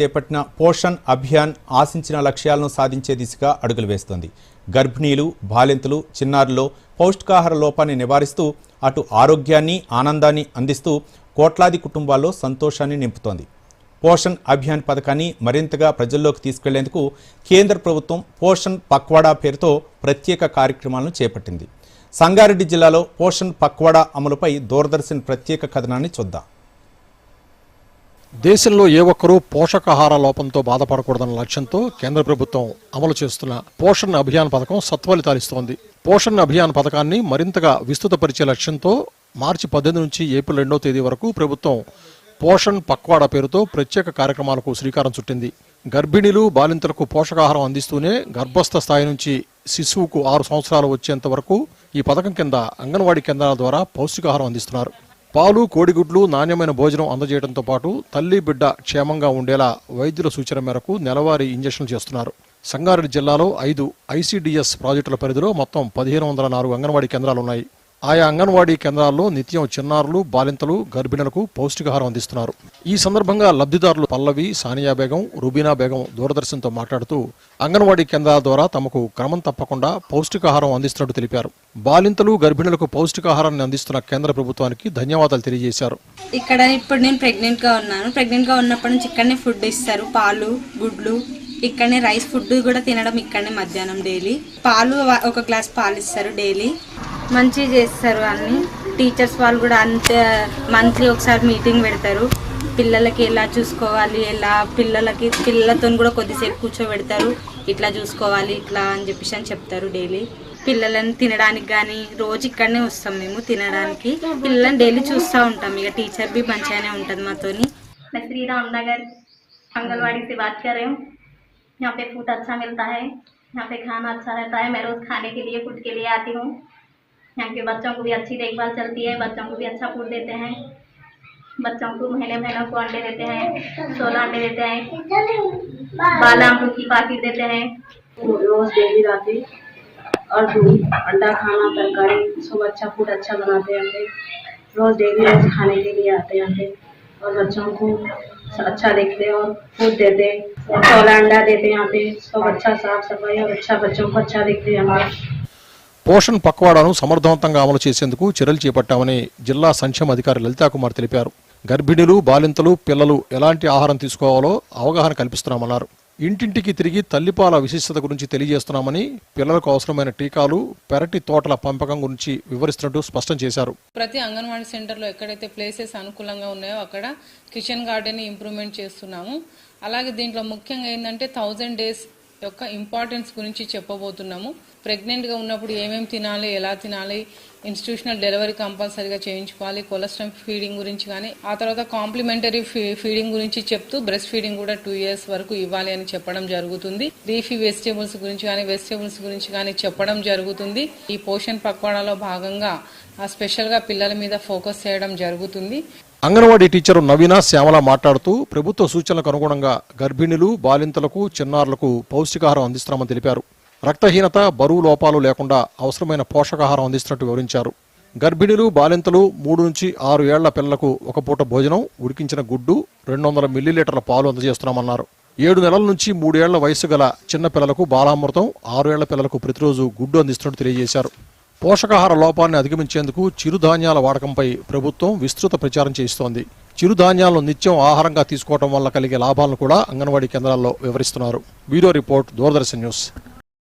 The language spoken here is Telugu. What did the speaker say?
చేపట్టిన పోషణ్ అభియాన్ ఆశించిన లక్ష్యాలను సాధించే దిశగా అడుగులు వేస్తోంది. గర్భిణీలు బాలింతలు చిన్నారుల్లో పౌష్టికాహార లోపాన్ని నివారిస్తూ అటు ఆరోగ్యాన్ని ఆనందాన్ని అందిస్తూ కోట్లాది కుటుంబాల్లో సంతోషాన్ని నింపుతోంది. పోషణ్ అభియాన్ పథకాన్ని మరింతగా ప్రజల్లోకి తీసుకెళ్ళేందుకు కేంద్ర ప్రభుత్వం పోషణ్ పక్వాడా పేరుతో ప్రత్యేక కార్యక్రమాలను చేపట్టింది. సంగారెడ్డి జిల్లాలో పోషణ్ పక్వాడా అమలుపై దూరదర్శన్ ప్రత్యేక కథనాన్ని చూద్దాం. దేశంలో ఏ ఒక్కరూ పోషకాహార లోపంతో బాధపడకూడదన్న లక్ష్యంతో కేంద్ర ప్రభుత్వం అమలు చేస్తున్న పోషణ్ అభియాన్ పథకం సత్ఫలితాలిస్తోంది పోషణ్ అభియాన్ పథకాన్ని మరింతగా విస్తృతపరిచే లక్ష్యంతో మార్చి పద్దెనిమిది నుంచి ఏప్రిల్ రెండో తేదీ వరకు ప్రభుత్వం పోషణ్ పక్వాడ పేరుతో ప్రత్యేక కార్యక్రమాలకు శ్రీకారం చుట్టింది. గర్భిణీలు బాలింతలకు పోషకాహారం అందిస్తూనే గర్భస్థ స్థాయి నుంచి శిశువుకు ఆరు సంవత్సరాలు వచ్చేంత వరకు ఈ పథకం కింద అంగన్వాడీ కేంద్రాల ద్వారా పౌష్టికాహారం అందిస్తున్నారు. పాలు కోడిగుడ్లు నాణ్యమైన భోజనం అందజేయడంతో పాటు తల్లి బిడ్డ క్షేమంగా ఉండేలా వైద్యుల సూచన మేరకు నెలవారీ ఇంజక్షన్లు చేస్తున్నారు. సంగారెడ్డి జిల్లాలో ఐదు ఐసీడీఎస్ ప్రాజెక్టుల పరిధిలో మొత్తం పదిహేను వందల నాలుగు అంగన్వాడీ కేంద్రాలు ఉన్నాయి. ఆయా అంగన్వాడీ కేంద్రాల్లో నిత్యం చిన్నారులు బాలింతలు గర్భిణులకు పౌష్టికాహారం అందిస్తున్నారు. ఈ సందర్భంగా లబ్ధిదారులు పల్లవి సానియా బేగం రుబీనా బేగం దూరదర్శన్తో మాట్లాడుతూ అంగన్వాడీ కేంద్రాల ద్వారా తమకు క్రమం తప్పకుండా పౌష్టికాహారం అందిస్తున్నట్టు తెలిపారు. బాలింతలు గర్భిణులకు పౌష్టికాహారాన్ని అందిస్తున్న కేంద్ర ప్రభుత్వానికి ధన్యవాదాలు తెలియజేశారు. ఇక్కడ ఇప్పుడు నేను ప్రెగ్నెంట్గా ఉన్నాను. ప్రెగ్నెంట్గా ఉన్నప్పటి నుంచి ఇక్కడనే ఫుడ్ ఇస్తారు. పాలు గుడ్లు ఇక్కడనే రైస్ ఫుడ్ కూడా తినడం ఇక్కడనే మధ్యాహ్నం డైలీ. పాలు ఒక గ్లాస్ పాలు ఇస్తారు డైలీ. మంచిగా చేస్తారు అన్ని టీచర్స్ వాళ్ళు కూడా అంతే మంత్లీ ఒకసారి మీటింగ్ పెడతారు పిల్లలకి ఎలా చూసుకోవాలి ఎలా పిల్లలకి పిల్లలతో కూడా కొద్దిసేపు కూర్చోబెడతారు ఇట్లా చూసుకోవాలి ఇట్లా అని చెప్పేసి అని చెప్తారు డైలీ పిల్లలను తినడానికి కానీ రోజు ఇక్కడనే వస్తాం మేము తినడానికి పిల్లలని డైలీ చూస్తూ ఉంటాం ఇక టీచర్ బి మంచిగానే ఉంటుంది మాతోని मैं श्री राम नगर आंगनबाड़ी से बात कर रही हूँ यहाँ पे फूड अच्छा मिलता है यहाँ पे खाना अच्छा रहता है मैं रोज़ खाने के लिए फूड के लिए आती हूँ यहाँ के बच्चों को भी अच्छी देखभाल चलती है, बच्चों को भी अच्छा फ़ूड देते हैं। बच्चों को महीने महीनों को अंडे देते हैं, सोलह अंडे देते हैं बाला अमरूद की पाकिट देते हैं। रोज डेली राती और दूध, अंडा खाना, तरकारी, सब अच्छा फ़ूड अच्छा बनाते हैं रोज डेली रोज खाने के लिए आते हैं यहाँ और बच्चों को अच्छा देखते हैं और फ़ूड देते हैं। और अंडा देते हैं यहाँ पे, सब अच्छा साफ़ सफ़ाई और अच्छा बच्चों को अच्छा देखते हैं हमारे। పోషణ్ పక్వాడాను సమర్థవంతంగా అమలు చేసేందుకు చర్యలు చేపట్టామని జిల్లా సంక్షేమ అధికారి లలితాకుమార్ తెలిపారు. గర్భిణులు బాలింతలు పిల్లలు ఎలాంటి ఆహారం తీసుకోవాలో అవగాహన కల్పిస్తున్నామన్నారు. ఇంటింటికి తిరిగి తల్లిపాల విశిష్టత గురించి తెలియజేస్తున్నామని పిల్లలకు అవసరమైన టీకాలు పెరటి తోటల పెంపకం గురించి వివరిస్తున్నట్టు స్పష్టం చేశారు. ప్రతి అంగన్వాడీ సెంటర్లో ఎక్కడైతే ప్లేసెస్ అనుకూలంగా ఉన్నాయో అక్కడ కిచెన్ గార్డెన్ ఇంప్రూవ్మెంట్ చేస్తున్నాము. అలాగే దీంట్లో ముఖ్యంగా ఏంటంటే థౌజండ్ డేస్ యొక్క ఇంపార్టెన్స్ గురించి చెప్పబోతున్నాము. ప్రెగ్నెంట్గా ఉన్నప్పుడు ఏమేమి తినాలి ఎలా తినాలి ఇన్స్టిట్యూషనల్ డెలివరీ కంపల్సరీగా చేయించుకోవాలి కొలెస్ట్రాల్ ఫీడింగ్ గురించి కానీ ఆ తర్వాత కాంప్లిమెంటరీ ఫీడింగ్ గురించి చెప్తూ బ్రెస్ట్ ఫీడింగ్ కూడా టూ ఇయర్స్ వరకు ఇవ్వాలి అని చెప్పడం జరుగుతుంది. లీఫీ వెజిటేబుల్స్ గురించి కానీ వెజిటేబుల్స్ గురించి కానీ చెప్పడం జరుగుతుంది. ఈ పోషణ్ పక్వాడాలో భాగంగా ఆ స్పెషల్గా పిల్లల మీద ఫోకస్ చేయడం జరుగుతుంది. అంగన్వాడీ టీచర్ నవీన శ్యామల మాట్లాడుతూ ప్రభుత్వ సూచనలకు అనుగుణంగా గర్భిణులు బాలింతలకు చిన్నారులకు పౌష్టికాహారం అందిస్తున్నామని తెలిపారు. రక్తహీనత బరువు లోపాలు లేకుండా అవసరమైన పోషకాహారం అందిస్తున్నట్టు వివరించారు. గర్భిణులు బాలింతలు మూడు నుంచి ఆరు ఏళ్ళ పిల్లలకు ఒక పూట భోజనం ఉడికించిన గుడ్డు రెండు వందల మిల్లీలీటర్ల పాలు అందజేస్తున్నామన్నారు. ఏడు నెలల నుంచి మూడేళ్ళ వయసు గల చిన్న పిల్లలకు బాలామృతం ఆరు ఏళ్ళ పిల్లలకు ప్రతిరోజు గుడ్డు అందిస్తున్నట్టు తెలియజేశారు. పోషకాహార లోపాన్ని అధిగమించేందుకు చిరుధాన్యాల వాడకంపై ప్రభుత్వం విస్తృత ప్రచారం చేస్తోంది చిరుధాన్యాలను నిత్యం ఆహారంగా తీసుకోవడం వల్ల కలిగే లాభాలను కూడా అంగన్వాడీ కేంద్రాల్లో వివరిస్తున్నారు. Bureau report Doordarshan news.